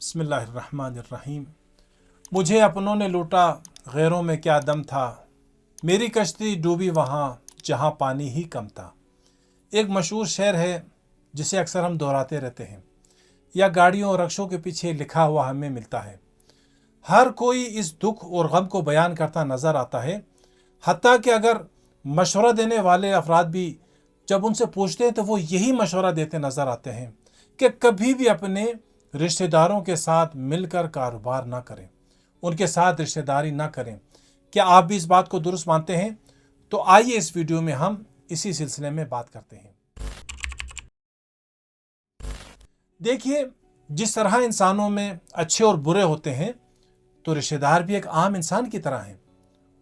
بسم اللہ الرحمن الرحیم۔ مجھے اپنوں نے لوٹا، غیروں میں کیا دم تھا۔ میری کشتی ڈوبی وہاں، جہاں پانی ہی کم تھا۔ ایک مشہور شعر ہے، جسے اکثر ہم دہراتے رہتے ہیں۔ یا گاڑیوں اور رکشوں کے پیچھے لکھا ہوا ہمیں ملتا ہے۔ ہر کوئی اس دکھ اور غم کو بیان کرتا نظر آتا ہے۔ حتیٰ کہ اگر مشورہ دینے والے افراد بھی جب ان سے پوچھتے ہیں تو وہ یہی مشورہ دیتے نظر آتے ہیں کہ کبھی بھی اپنے رشتہ داروں کے ساتھ مل کر کاروبار نہ کریں۔ ان کے ساتھ رشتہ داری نہ کریں۔ کیا آپ بھی اس بات کو درست مانتے ہیں؟ تو آئیے اس ویڈیو میں ہم اسی سلسلے میں بات کرتے ہیں۔ دیکھیے، جس طرح انسانوں میں اچھے اور برے ہوتے ہیں، تو رشتہ دار بھی ایک عام انسان کی طرح ہیں۔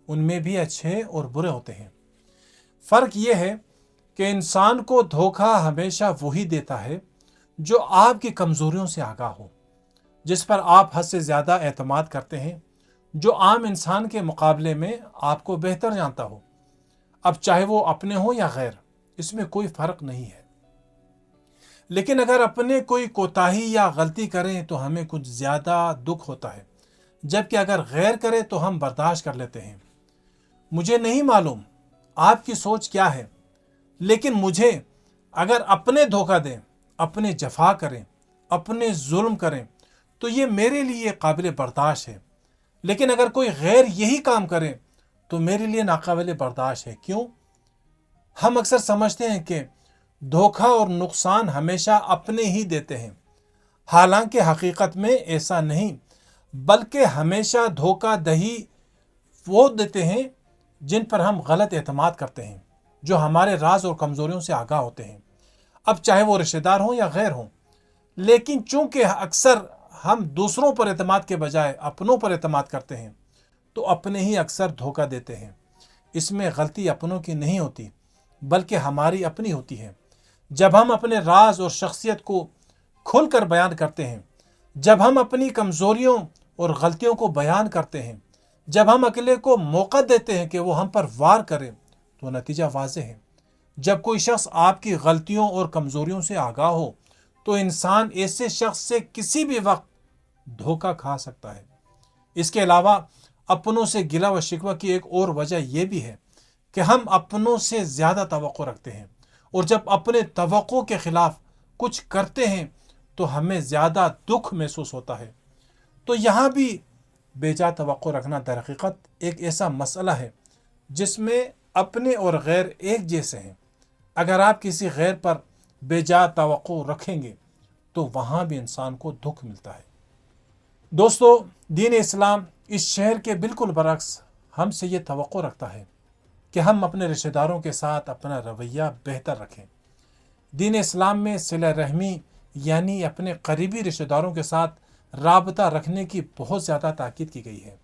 ان میں بھی اچھے اور برے ہوتے ہیں۔ فرق یہ ہے کہ انسان کو دھوکہ ہمیشہ وہی دیتا ہے جو آپ کی کمزوریوں سے آگاہ ہو، جس پر آپ حد سے زیادہ اعتماد کرتے ہیں، جو عام انسان کے مقابلے میں آپ کو بہتر جانتا ہو۔ اب چاہے وہ اپنے ہوں یا غیر، اس میں کوئی فرق نہیں ہے۔ لیکن اگر اپنے کوئی کوتاہی یا غلطی کریں تو ہمیں کچھ زیادہ دکھ ہوتا ہے۔ جبکہ اگر غیر کرے تو ہم برداشت کر لیتے ہیں۔ مجھے نہیں معلوم آپ کی سوچ کیا ہے، لیکن مجھے اگر اپنے دھوکہ دیں اپنے جفا کریں، اپنے ظلم کریں، تو یہ میرے لیے قابل برداشت ہے۔ لیکن اگر کوئی غیر یہی کام کرے، تو میرے لیے ناقابل برداشت ہے۔ کیوں؟ ہم اکثر سمجھتے ہیں کہ دھوکہ اور نقصان ہمیشہ اپنے ہی دیتے ہیں۔ حالانکہ حقیقت میں ایسا نہیں، بلکہ ہمیشہ دھوکہ دہی وہ دیتے ہیں جن پر ہم غلط اعتماد کرتے ہیں، جو ہمارے راز اور کمزوریوں سے آگاہ ہوتے ہیں۔ اب چاہے وہ رشتہ دار ہوں یا غیر ہوں، لیکن چونکہ اکثر ہم دوسروں پر اعتماد کے بجائے اپنوں پر اعتماد کرتے ہیں، تو اپنے ہی اکثر دھوکہ دیتے ہیں۔ اس میں غلطی اپنوں کی نہیں ہوتی، بلکہ ہماری اپنی ہوتی ہے۔ جب ہم اپنے راز اور شخصیت کو کھل کر بیان کرتے ہیں، جب ہم اپنی کمزوریوں اور غلطیوں کو بیان کرتے ہیں، جب ہم اکیلے کو موقع دیتے ہیں کہ وہ ہم پر وار کریں تو نتیجہ واضح ہے۔ جب کوئی شخص آپ کی غلطیوں اور کمزوریوں سے آگاہ ہو، تو انسان ایسے شخص سے کسی بھی وقت دھوکہ کھا سکتا ہے۔ اس کے علاوہ، اپنوں سے گلا و شکوہ کی ایک اور وجہ یہ بھی ہے کہ ہم اپنوں سے زیادہ توقع رکھتے ہیں۔ اور جب اپنے توقع کے خلاف کچھ کرتے ہیں، تو ہمیں زیادہ دکھ محسوس ہوتا ہے۔ تو یہاں بھی بے جا توقع رکھنا درقیقت ایک ایسا مسئلہ ہے، جس میں اپنے اور غیر ایک جیسے ہیں۔ اگر آپ کسی غیر پر بے جا توقع رکھیں گے، تو وہاں بھی انسان کو دکھ ملتا ہے۔ دوستو، دین اسلام اس شہر کے بالکل برعکس ہم سے یہ توقع رکھتا ہے کہ ہم اپنے رشتہ داروں کے ساتھ اپنا رویہ بہتر رکھیں۔ دین اسلام میں صلہ رحمی یعنی اپنے قریبی رشتہ داروں کے ساتھ رابطہ رکھنے کی بہت زیادہ تاکید کی گئی ہے۔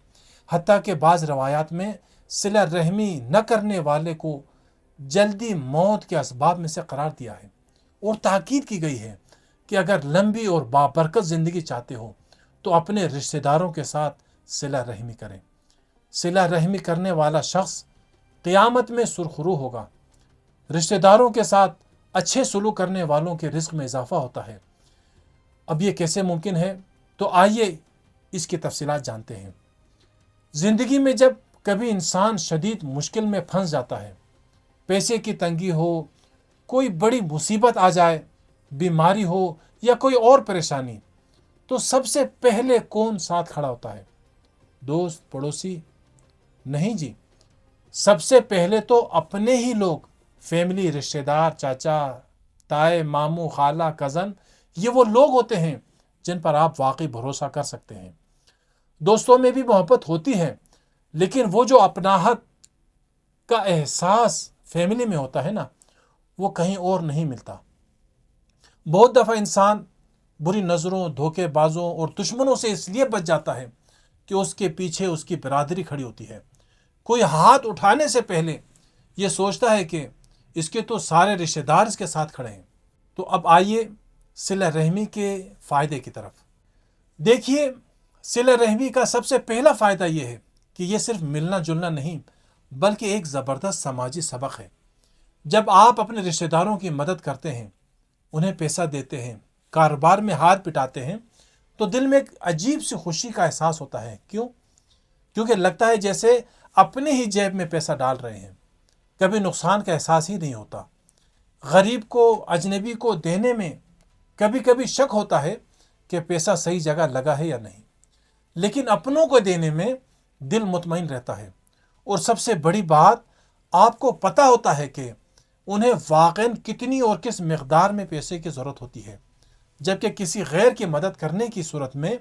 حتیٰ کہ بعض روایات میں صلہ رحمی نہ کرنے والے کو جلدی موت کے اسباب میں سے قرار دیا ہے اور تاکید کی گئی ہے کہ اگر لمبی اور بابرکت زندگی چاہتے ہو تو اپنے رشتہ داروں کے ساتھ صلہ رحمی کریں۔ صلہ رحمی کرنے والا شخص قیامت میں سرخرو ہوگا۔ رشتہ داروں کے ساتھ اچھے سلوک کرنے والوں کے رزق میں اضافہ ہوتا ہے۔ اب یہ کیسے ممکن ہے؟ تو آئیے اس کی تفصیلات جانتے ہیں۔ زندگی میں جب کبھی انسان شدید مشکل میں پھنس جاتا ہے پیسے کی تنگی ہو، کوئی بڑی مصیبت آ جائے، بیماری ہو یا کوئی اور پریشانی، تو سب سے پہلے کون ساتھ کھڑا ہوتا ہے؟ دوست، پڑوسی؟ نہیں جی سب سے پہلے تو اپنے ہی لوگ، فیملی، رشتہ دار، چاچا، تائے، ماموں، خالہ، کزن، یہ وہ لوگ ہوتے ہیں جن پر آپ واقعی بھروسہ کر سکتے ہیں۔ دوستوں میں بھی محبت ہوتی ہے، لیکن وہ جو اپناہت کا احساس فیملی میں ہوتا ہے نا، وہ کہیں اور نہیں ملتا۔ بہت دفعہ انسان بری نظروں، دھوکے بازوں اور دشمنوں سے اس لیے بچ جاتا ہے کہ اس کے پیچھے اس کی برادری کھڑی ہوتی ہے۔ کوئی ہاتھ اٹھانے سے پہلے یہ سوچتا ہے کہ اس کے تو سارے رشتہ دار اس کے ساتھ کھڑے ہیں۔ تو اب آئیے سلا رحمی کے فائدے کی طرف۔ دیکھیے سلا رحمی کا سب سے پہلا فائدہ یہ ہے کہ یہ صرف ملنا جلنا نہیں بلکہ ایک زبردست سماجی سبق ہے۔ جب آپ اپنے رشتہ داروں کی مدد کرتے ہیں، انہیں پیسہ دیتے ہیں، کاروبار میں ہاتھ پٹاتے ہیں، تو دل میں ایک عجیب سی خوشی کا احساس ہوتا ہے۔ کیوں؟ کیونکہ لگتا ہے جیسے اپنے ہی جیب میں پیسہ ڈال رہے ہیں۔ کبھی نقصان کا احساس ہی نہیں ہوتا۔ غریب کو، اجنبی کو دینے میں کبھی کبھی شک ہوتا ہے کہ پیسہ صحیح جگہ لگا ہے یا نہیں۔ لیکن اپنوں کو دینے میں دل مطمئن رہتا ہے۔ اور سب سے بڑی بات، آپ کو پتا ہوتا ہے کہ انہیں واقع کتنی اور کس مقدار میں پیسے کی ضرورت ہوتی ہے۔ جبکہ کسی غیر کی مدد کرنے کی صورت میں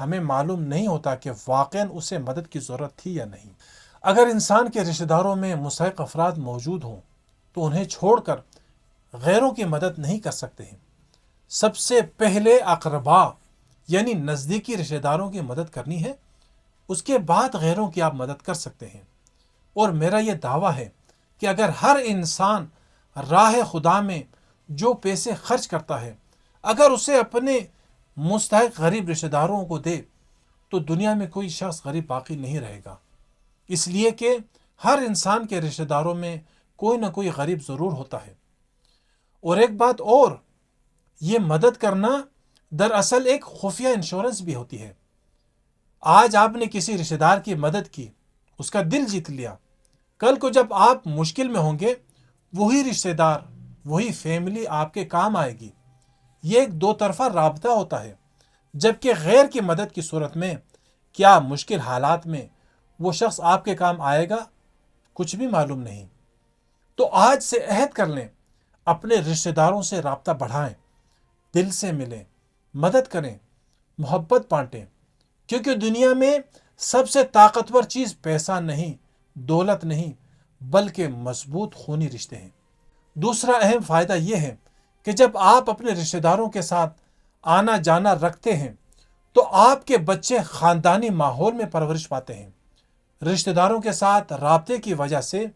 ہمیں معلوم نہیں ہوتا کہ واقع اسے مدد کی ضرورت تھی یا نہیں۔ اگر انسان کے رشتہ داروں میں مستحق افراد موجود ہوں، تو انہیں چھوڑ کر غیروں کی مدد نہیں کر سکتے ہیں۔ سب سے پہلے اقربا یعنی نزدیکی رشتہ داروں کی مدد کرنی ہے، اس کے بعد غیروں کی آپ مدد کر سکتے ہیں۔ اور میرا یہ دعویٰ ہے کہ اگر ہر انسان راہ خدا میں جو پیسے خرچ کرتا ہے، اگر اسے اپنے مستحق غریب رشتہ داروں کو دے، تو دنیا میں کوئی شخص غریب باقی نہیں رہے گا۔ اس لیے کہ ہر انسان کے رشتہ داروں میں کوئی نہ کوئی غریب ضرور ہوتا ہے۔ اور ایک بات اور، یہ مدد کرنا دراصل ایک خفیہ انشورنس بھی ہوتی ہے۔ آج آپ نے کسی رشتہ دار کی مدد کی، اس کا دل جیت لیا۔ کل کو جب آپ مشکل میں ہوں گے، وہی رشتہ دار، وہی فیملی آپ کے کام آئے گی۔ یہ ایک دو طرفہ رابطہ ہوتا ہے، جبکہ غیر کی مدد کی صورت میں کیا مشکل حالات میں وہ شخص آپ کے کام آئے گا؟ کچھ بھی معلوم نہیں۔ تو آج سے عہد کر لیں، اپنے رشتہ داروں سے رابطہ بڑھائیں، دل سے ملیں، مدد کریں، محبت بانٹیں۔ کیونکہ دنیا میں سب سے طاقتور چیز پیسہ نہیں دولت نہیں، بلکہ مضبوط خونی رشتے ہیں۔ دوسرا اہم فائدہ یہ ہے کہ جب آپ اپنے رشتہ داروں کے ساتھ آنا جانا رکھتے ہیں، تو آپ کے بچے خاندانی ماحول میں پرورش پاتے ہیں۔ رشتہ داروں کے ساتھ رابطے کی وجہ سے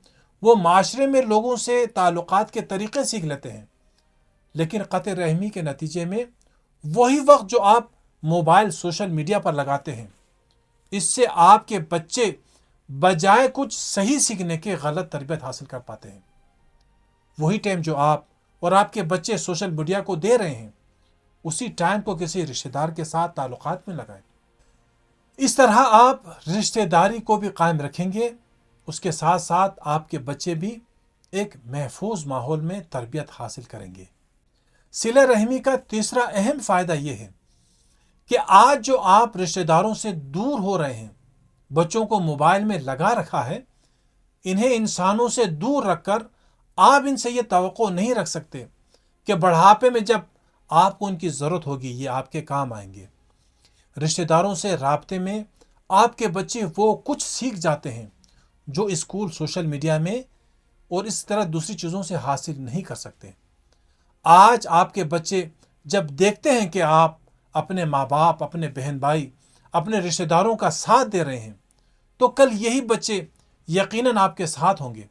وہ معاشرے میں لوگوں سے تعلقات کے طریقے سیکھ لیتے ہیں۔ لیکن قطع رحمی کے نتیجے میں وہی وقت جو آپ موبائل، سوشل میڈیا پر لگاتے ہیں، اس سے آپ کے بچے بجائے کچھ صحیح سیکھنے کے غلط تربیت حاصل کر پاتے ہیں۔ وہی ٹائم جو آپ اور آپ کے بچے سوشل میڈیا کو دے رہے ہیں، اسی ٹائم کو کسی رشتہ دار کے ساتھ تعلقات میں لگائیں۔ اس طرح آپ رشتہ داری کو بھی قائم رکھیں گے، اس کے ساتھ ساتھ آپ کے بچے بھی ایک محفوظ ماحول میں تربیت حاصل کریں گے۔ سلا رحمی کا تیسرا اہم فائدہ یہ ہے کہ آج جو آپ رشتہ داروں سے دور ہو رہے ہیں بچوں کو موبائل میں لگا رکھا ہے، انہیں انسانوں سے دور رکھ کر آپ ان سے یہ توقع نہیں رکھ سکتے کہ بڑھاپے میں جب آپ کو ان کی ضرورت ہوگی، یہ آپ کے کام آئیں گے۔ رشتہ داروں سے رابطے میں آپ کے بچے وہ کچھ سیکھ جاتے ہیں جو اسکول، سوشل میڈیا میں اور اس طرح دوسری چیزوں سے حاصل نہیں کر سکتے۔ آج آپ کے بچے جب دیکھتے ہیں کہ آپ اپنے ماں باپ، اپنے بہن بھائی، اپنے رشتہ داروں کا ساتھ دے رہے ہیں تو کل یہی بچے یقیناً آپ کے ساتھ ہوں گے۔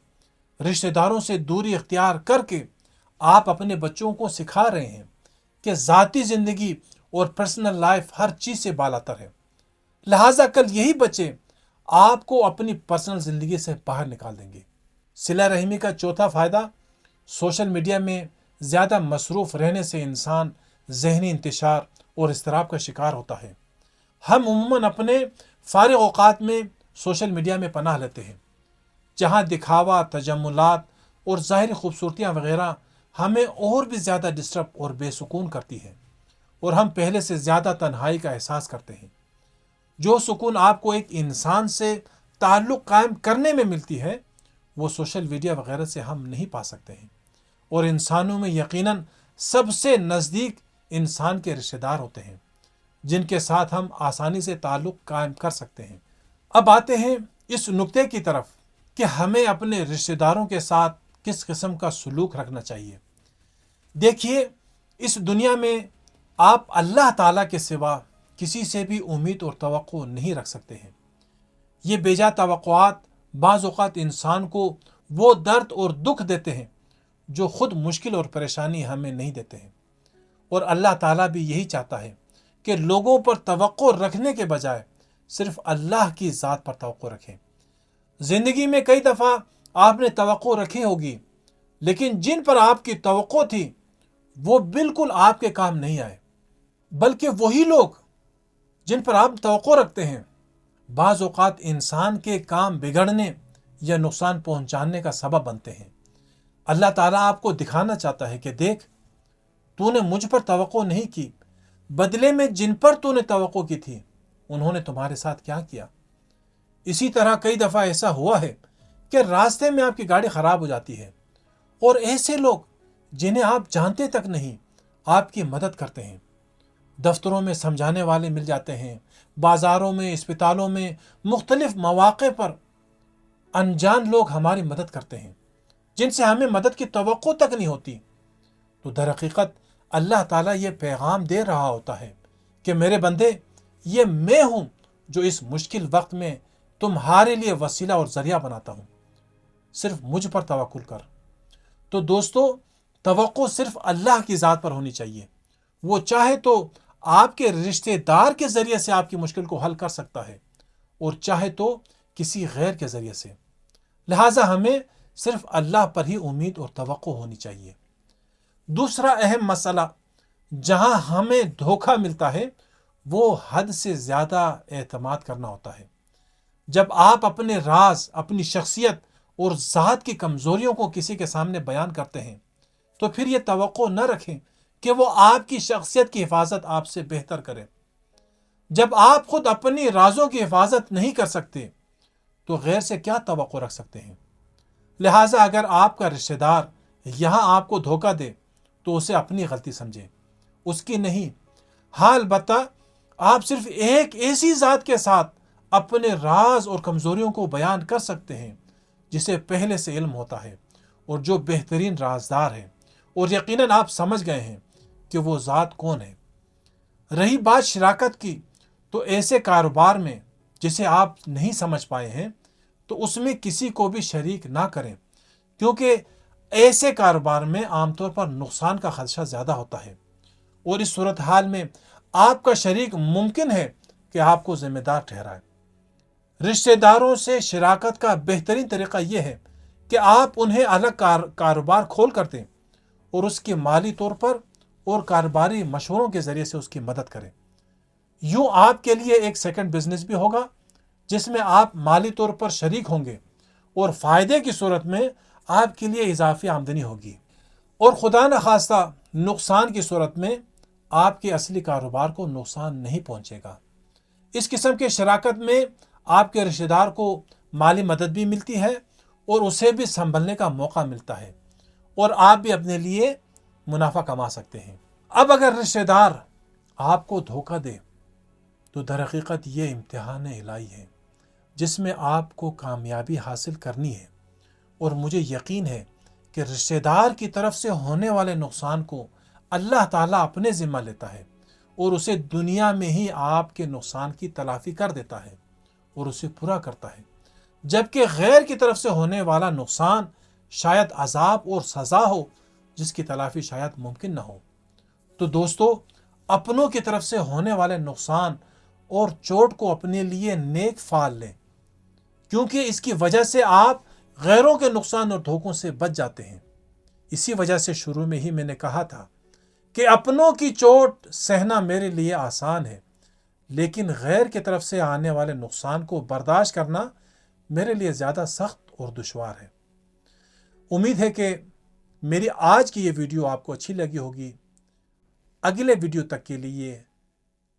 رشتہ داروں سے دوری اختیار کر کے آپ اپنے بچوں کو سکھا رہے ہیں کہ ذاتی زندگی اور پرسنل لائف ہر چیز سے بالا تر ہے۔ لہٰذا کل یہی بچے آپ کو اپنی پرسنل زندگی سے باہر نکال دیں گے۔ سلا رحمی کا چوتھا فائدہ، سوشل میڈیا میں زیادہ مصروف رہنے سے انسان ذہنی انتشار اور اضطراب کا شکار ہوتا ہے۔ ہم عموماً اپنے فارغ اوقات میں سوشل میڈیا میں پناہ لیتے ہیں۔ جہاں دکھاوا، تجملات اور ظاہری خوبصورتیاں وغیرہ ہمیں اور بھی زیادہ ڈسٹرب اور بے سکون کرتی ہے اور ہم پہلے سے زیادہ تنہائی کا احساس کرتے ہیں۔ جو سکون آپ کو ایک انسان سے تعلق قائم کرنے میں ملتی ہے، وہ سوشل میڈیا وغیرہ سے ہم نہیں پا سکتے ہیں۔ اور انسانوں میں یقیناً سب سے نزدیک انسان کے رشتہ دار ہوتے ہیں، جن کے ساتھ ہم آسانی سے تعلق قائم کر سکتے ہیں۔ اب آتے ہیں اس نقطے کی طرف کہ ہمیں اپنے رشتہ داروں کے ساتھ کس قسم کا سلوک رکھنا چاہیے۔ دیکھیے، اس دنیا میں آپ اللہ تعالیٰ کے سوا کسی سے بھی امید اور توقع نہیں رکھ سکتے ہیں۔ یہ بیجا توقعات بعض اوقات انسان کو وہ درد اور دکھ دیتے ہیں جو خود مشکل اور پریشانی ہمیں نہیں دیتے ہیں۔ اور اللہ تعالیٰ بھی یہی چاہتا ہے کہ لوگوں پر توقع رکھنے کے بجائے صرف اللہ کی ذات پر توقع رکھیں۔ زندگی میں کئی دفعہ آپ نے توقع رکھی ہوگی، لیکن جن پر آپ کی توقع تھی، وہ بالکل آپ کے کام نہیں آئے۔ بلکہ وہی لوگ جن پر آپ توقع رکھتے ہیں۔ بعض اوقات انسان کے کام بگڑنے یا نقصان پہنچانے کا سبب بنتے ہیں۔ اللہ تعالیٰ آپ کو دکھانا چاہتا ہے کہ دیکھ، تو نے مجھ پر توقع نہیں کی، بدلے میں جن پر تو نے توقع کی تھی۔ انہوں نے تمہارے ساتھ کیا کیا؟ اسی طرح کئی دفعہ ایسا ہوا ہے کہ راستے میں آپ کی گاڑی خراب ہو جاتی ہے اور ایسے لوگ جنہیں آپ جانتے تک نہیں، آپ کی مدد کرتے ہیں۔ دفتروں میں سمجھانے والے مل جاتے ہیں، بازاروں میں، اسپتالوں میں، مختلف مواقع پر انجان لوگ ہماری مدد کرتے ہیں، جن سے ہمیں مدد کی توقع تک نہیں ہوتی۔ تو در حقیقت اللہ تعالیٰ یہ پیغام دے رہا ہوتا ہے کہ میرے بندے یہ میں ہوں جو اس مشکل وقت میں تمہارے لیے وسیلہ اور ذریعہ بناتا ہوں۔ صرف مجھ پر توقل کر۔ تو دوستو، توقع صرف اللہ کی ذات پر ہونی چاہیے۔ وہ چاہے تو آپ کے رشتے دار کے ذریعے سے آپ کی مشکل کو حل کر سکتا ہے اور چاہے تو کسی غیر کے ذریعے سے۔ لہٰذا ہمیں صرف اللہ پر ہی امید اور توقع ہونی چاہیے۔ دوسرا اہم مسئلہ، جہاں ہمیں دھوکہ ملتا ہے وہ حد سے زیادہ اعتماد کرنا ہوتا ہے۔ جب آپ اپنے راز، اپنی شخصیت اور ذات کی کمزوریوں کو کسی کے سامنے بیان کرتے ہیں، تو پھر یہ توقع نہ رکھیں کہ وہ آپ کی شخصیت کی حفاظت آپ سے بہتر کرے۔ جب آپ خود اپنی رازوں کی حفاظت نہیں کر سکتے، تو غیر سے کیا توقع رکھ سکتے ہیں؟ لہٰذا اگر آپ کا رشتہ دار یہاں آپ کو دھوکہ دے، تو اسے اپنی غلطی سمجھیں۔ اس کی نہیں، حال بتا آپ صرف ایک ایسی ذات کے ساتھ اپنے راز اور کمزوریوں کو بیان کر سکتے ہیں جسے پہلے سے علم ہوتا ہے اور جو بہترین رازدار ہے اور یقیناً آپ سمجھ گئے ہیں کہ وہ ذات کون ہے۔ رہی بات شراکت کی تو ایسے کاروبار میں جسے آپ نہیں سمجھ پائے ہیں تو اس میں کسی کو بھی شریک نہ کریں، کیونکہ ایسے کاروبار میں عام طور پر نقصان کا خدشہ زیادہ ہوتا ہے۔ اور اس صورتحال میں آپ کا شریک ممکن ہے کہ آپ کو ذمہ دار ٹھہرائے۔ رشتہ داروں سے شراکت کا بہترین طریقہ یہ ہے کہ آپ انہیں الگ کار کاروبار کھول کر دیں اور اس کے مالی طور پر اور کاروباری مشوروں کے ذریعے سے اس کی مدد کریں۔ یوں آپ کے لیے ایک سیکنڈ بزنس بھی ہوگا جس میں آپ مالی طور پر شریک ہوں گے اور فائدے کی صورت میں آپ کے لیے اضافی آمدنی ہوگی۔ اور خدا نخواستہ نقصان کی صورت میں آپ کے اصلی کاروبار کو نقصان نہیں پہنچے گا۔ اس قسم کے شراکت میں آپ کے رشتہ دار کو مالی مدد بھی ملتی ہے اور اسے بھی سنبھلنے کا موقع ملتا ہے اور آپ بھی اپنے لیے منافع کما سکتے ہیں۔ اب اگر رشتہ دار آپ کو دھوکہ دے، تو در حقیقت یہ امتحان الہی ہے جس میں آپ کو کامیابی حاصل کرنی ہے۔ اور مجھے یقین ہے کہ رشتہ دار کی طرف سے ہونے والے نقصان کو اللہ تعالیٰ اپنے ذمہ لیتا ہے اور اسے دنیا میں ہی آپ کے نقصان کی تلافی کر دیتا ہے اور اسے پورا کرتا ہے۔ جبکہ غیر کی طرف سے ہونے والا نقصان شاید عذاب اور سزا ہو، جس کی تلافی شاید ممکن نہ ہو۔ تو دوستو، اپنوں کی طرف سے ہونے والے نقصان اور چوٹ کو اپنے لیے نیک فال لیں، کیونکہ اس کی وجہ سے آپ غیروں کے نقصان اور دھوکوں سے بچ جاتے ہیں۔ اسی وجہ سے شروع میں ہی میں نے کہا تھا کہ اپنوں کی چوٹ سہنا میرے لیے آسان ہے، لیکن غیر کی طرف سے آنے والے نقصان کو برداشت کرنا میرے لیے زیادہ سخت اور دشوار ہے۔ امید ہے کہ میری آج کی یہ ویڈیو آپ کو اچھی لگی ہوگی۔ اگلے ویڈیو تک کے لیے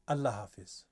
اللہ حافظ۔